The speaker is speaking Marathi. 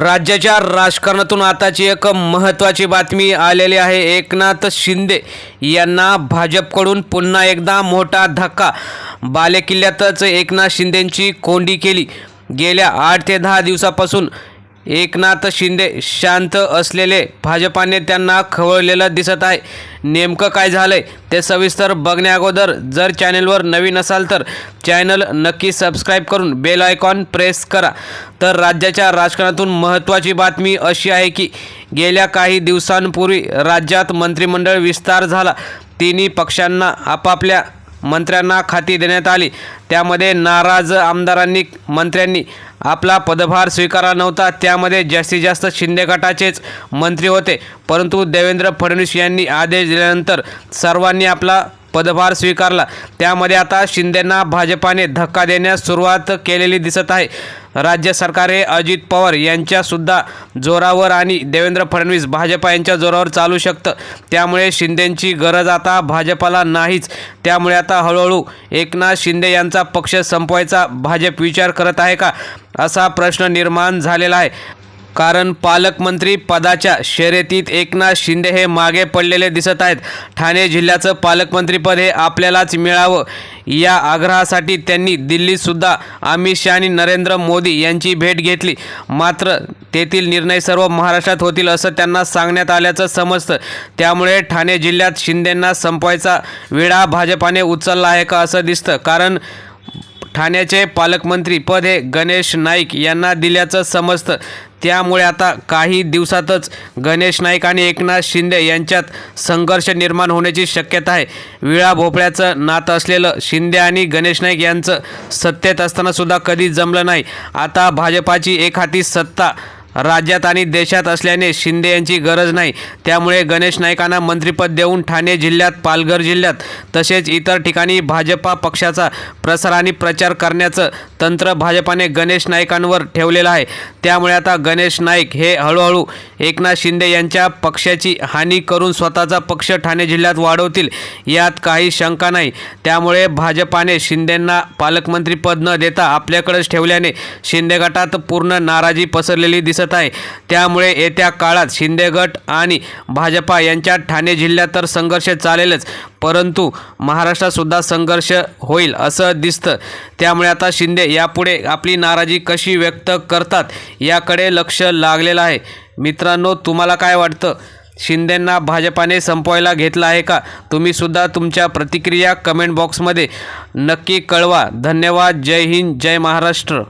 राज्याच्या राजकारणातून आताची एक महत्त्वाची बातमी आलेली आहे. एकनाथ शिंदे यांना भाजपकडून पुन्हा एकदा मोठा धक्का. बालेकिल्ल्यातच एकनाथ शिंदेंची कोंडी केली. गेल्या आठ ते दहा दिवसापासून एकनाथ शिंदे शांत असलेले भाजपाने त्यांना खवळलेलं दिसत आहे. नेमकं काय झालंय ते सविस्तर बघण्याअगोदर जर चॅनेलवर नवीन असाल तर चॅनल नक्की सबस्क्राईब करून बेल आयकॉन प्रेस करा. तर राज्याच्या राजकारणातून महत्त्वाची बातमी अशी आहे की गेल्या काही दिवसांपूर्वी राज्यात मंत्रिमंडळ विस्तार झाला. तिन्ही पक्षांना आपापल्या मंत्र्यांना खाती देण्यात आली. त्यामध्ये नाराज आमदारांनी मंत्र्यांनी आपला पदभार स्वीकारा नव्हता. त्यामध्ये जास्तीत जास्त शिंदे गटाचेच मंत्री होते. परंतु देवेंद्र फडणवीस यांनी आदेश दिल्यानंतर सर्वांनी आपला पदभार स्वीकारला. त्यामध्ये आता शिंदेंना भाजपाने धक्का देण्यास सुरुवात केलेली दिसत आहे. राज्य सरकारे अजित पवार यांच्यासुद्धा जोरावर आणि देवेंद्र फडणवीस भाजपा यांच्या जोरावर चालू शकतं. त्यामुळे शिंदेंची गरज आता भाजपाला नाहीच. त्यामुळे आता हळूहळू एकनाथ शिंदे यांचा पक्ष संपवायचा. भाजप विचार करत आहे का? असा प्रश्न निर्माण झालेला आहे. कारण पालकमंत्री पदाच्या शर्यतीत एकनाथ शिंदे हे मागे पडलेले दिसत आहेत. ठाणे जिल्ह्याचं पालकमंत्रीपद हे आपल्यालाच मिळावं. या आग्रहासाठी त्यांनी दिल्लीतसुद्धा अमित शहा आणि नरेंद्र मोदी यांची भेट घेतली. मात्र तेथील निर्णय सर्व महाराष्ट्रात होतील असं त्यांना सांगण्यात आल्याचं समजतं. त्यामुळे ठाणे जिल्ह्यात शिंदेंना संपवायचा विडा भाजपाने उचलला आहे का असं दिसतं. कारण ठाण्याचे पालकमंत्री पद हे गणेश नाईक यांना दिल्याचं समजतं. त्यामुळे आता काही दिवसातच गणेश नाईक आणि एकनाथ शिंदे यांच्यात संघर्ष निर्माण होण्याची शक्यता आहे. विळा भोपळ्याचं नातं असलेलं शिंदे आणि गणेश नाईक यांचं सत्तेत असतानासुद्धा कधी जमलं नाही. आता भाजपाची एक हाती सत्ता राज्यात आणि देशात असल्याने शिंदे यांची गरज नाही. त्यामुळे गणेश नाईकांना मंत्रिपद देऊन ठाणे जिल्ह्यात पालघर जिल्ह्यात तसेच इतर ठिकाणी भाजपा पक्षाचा प्रसार आणि प्रचार करण्याचं तंत्र भाजपाने गणेश नाईकांवर ठेवलेलं आहे. त्यामुळे आता गणेश नाईक हे हळूहळू एकनाथ शिंदे यांच्या पक्षाची हानी करून स्वतःचा पक्ष ठाणे जिल्ह्यात वाढवतील यात काही शंका नाही. त्यामुळे भाजपाने शिंदेंना पालकमंत्रीपद न देता आपल्याकडेच ठेवल्याने शिंदे गटात पूर्ण नाराजी पसरलेली दिसत आहे. त्यामुळे येत्या काळात शिंदे गट आणि भाजपा यांच्यात ठाणे जिल्ह्यात तर संघर्ष चालेलच परंतु महाराष्ट्रातसुद्धा संघर्ष होईल असं दिसतं. त्यामुळे आता शिंदे यापुढे आपली नाराजी कशी व्यक्त करतात याकडे लक्ष लागलेलं आहे. मित्रांनो तुम्हाला काय वाटतं? शिंदेंना भाजपाने संपवायला घेतला आहे का? तुम्हीसुद्धा तुमच्या प्रतिक्रिया कमेंट बॉक्समध्ये नक्की कळवा. धन्यवाद. जय हिंद. जय महाराष्ट्र.